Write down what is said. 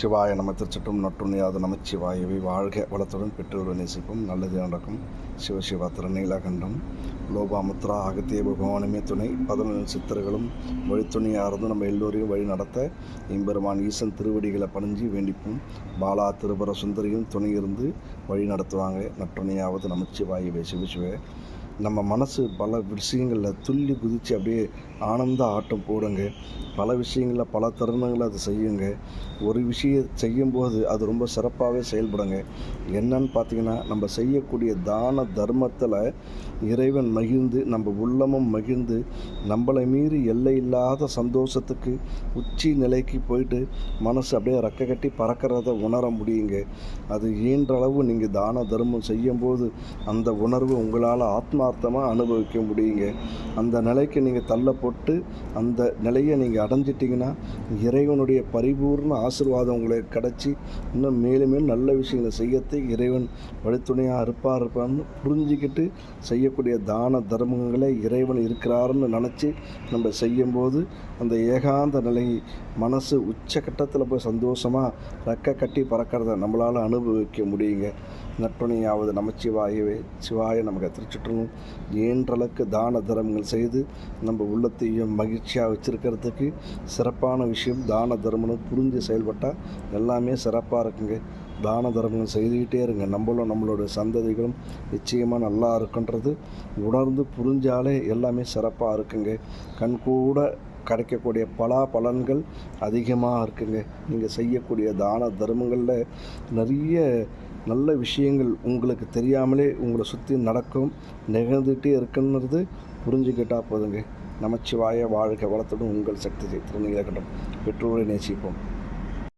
நமச்சிவாய நம திருச்சட்டும் நட்டுண்ணியாத நமச்சிவாயவை வாழ்க வளத்துடன் பெற்றோர் நேசிப்பும். நல்லது நடக்கும். சிவசிவா திருநீலகண்டம். லோபாமுத்ரா அகத்திய பகவானுமே துணை. பதினொன்று சித்தர்களும் வழித்துணையார்ந்து நம்ம எல்லோரையும் வழி நடத்த எம்பெருமான் ஈசன் திருவடிகளை பணிஞ்சு வேண்டிப்போம். பாலா திருபுர சுந்தரியும் துணை இருந்து வழி நடத்துவாங்க. நட்டுணையாவது நமச்சிவாயவே. சிவசிவ நம்ம மனசு பல விஷயங்களில் துள்ளி குதித்து அப்படியே ஆனந்த ஆட்டம் போடுங்க. பல விஷயங்களில் பல தருணங்களை அது செய்யுங்க. ஒரு விஷயம் செய்யும்போது அது ரொம்ப சிறப்பாகவே செயல்படுங்க. என்னன்னு பார்த்தீங்கன்னா நம்ம செய்யக்கூடிய தான தர்மத்தில் இறைவன் மகிழ்ந்து நம்ம உள்ளமும் மகிழ்ந்து நம்மளை மீறி எல்லை இல்லாத சந்தோஷத்துக்கு உச்சி நிலைக்கு போயிட்டு மனசு அப்படியே ரெக்க கட்டி பறக்கிறத உணர முடியுங்க. அது ஈன்றளவு நீங்கள் தான தர்மம் செய்யும்போது அந்த உணர்வு உங்களால் ஆத்மா ஆத்மார்த்தமாக அனுபவிக்க முடியுங்க. அந்த நிலைக்கு நீங்கள் தள்ளப்பட்டு அந்த நிலையை நீங்கள் அடைஞ்சிட்டிங்கன்னா இறைவனுடைய பரிபூர்ண ஆசீர்வாதம் உங்களுக்கு கிடச்சி இன்னும் மேலும் மேலும் நல்ல விஷயங்களை செய்யத்தை இறைவன் வழித்துணையாக இருப்பார் இருப்பான்னு புரிஞ்சிக்கிட்டு செய்யக்கூடிய தான தர்மங்களை இறைவன் இருக்கிறாருன்னு நினச்சி நம்ம செய்யும்போது அந்த ஏகாந்த நிலை மனசு உச்சக்கட்டத்தில் போய் சந்தோஷமாக ரெக்க கட்டி பறக்கிறத நம்மளால் அனுபவிக்க முடியுங்க. நற்பணியாவது நமச்சிவாயவே சிவாய நமக்கு திருச்சுற்றணும். இயன்றளவுக்கு தான தர்மங்கள் செய்து நம்ம உள்ளத்தையும் மகிழ்ச்சியாக வச்சுருக்கிறதுக்கு சிறப்பான விஷயம் தான தர்மம்னு புரிஞ்சு செயல்பட்டால் எல்லாமே சிறப்பாக இருக்குங்க. தான தர்மங்கள் செய்துக்கிட்டே இருங்க. நம்மளும் நம்மளோட சந்ததிகளும் நிச்சயமாக நல்லா இருக்குன்றது உணர்ந்து புரிஞ்சாலே எல்லாமே சிறப்பாக இருக்குங்க. கண்கூட கிடைக்கக்கூடிய பலா பலன்கள் அதிகமாக இருக்குங்க. நீங்கள் செய்யக்கூடிய தான தர்மங்களில் நிறைய நல்ல விஷயங்கள் உங்களுக்கு தெரியாமலே உங்களை சுற்றி நடக்கும். நிகழ்ந்துகிட்டே இருக்குன்றது புரிஞ்சுக்கிட்டால் போதுங்க. நமச்சிவாய வாழ்க வளத்துடன் உங்கள் சக்தி திருநீலகண்டம். பெற்றோரை நேசிப்போம்.